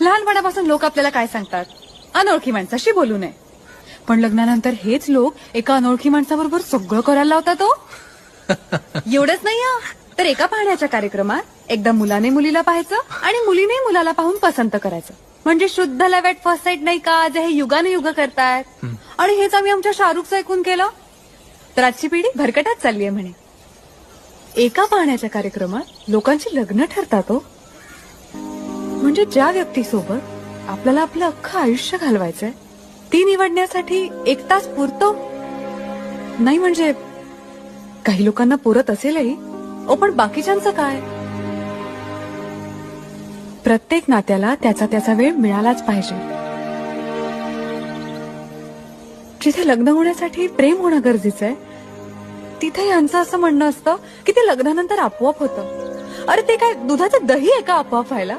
लहानपणापासून लोक आपल्याला काय सांगतात? अनोळखी माणसाशी बोलू नये. पण लग्नानंतर हेच लोक एका अनोळखी माणसाबरोबर सगळं करायला लावतात हो. एवढंच नाही. तर एका पाहण्याच्या कार्यक्रमात एकदा मुलाने मुलीला पाहायचं आणि मुलीने मुलाला पाहून पसंत करायचं. म्हणजे शुद्ध लवेट फर्स्ट साईट नाही का? जे हे युगाने युग करतायत आणि हेच आम्ही आमच्या शाहरुखचं ऐकून केलं. तर आजची पिढी भरकटात चाललीये म्हणे. एका पाहण्याच्या कार्यक्रमात लोकांची लग्न ठरतात हो. म्हणजे ज्या व्यक्तीसोबत आपल्याला आपलं अख्खं आयुष्य घालवायचंय ती निवडण्यासाठी एक तास पुरतो? नाही म्हणजे काही लोकांना पुरत असेलही ओ पण बाकीच्यांचं काय? प्रत्येक नात्याला त्याचा त्याचा वेळ मिळालाच पाहिजे. जिथे लग्न होण्यासाठी प्रेम होणं गरजेचं आहे तिथे यांचं असं म्हणणं असतं की ते लग्नानंतर आपोआप होतं. अरे ते काय दुधाचं दही आहे का आपोआप व्हायला?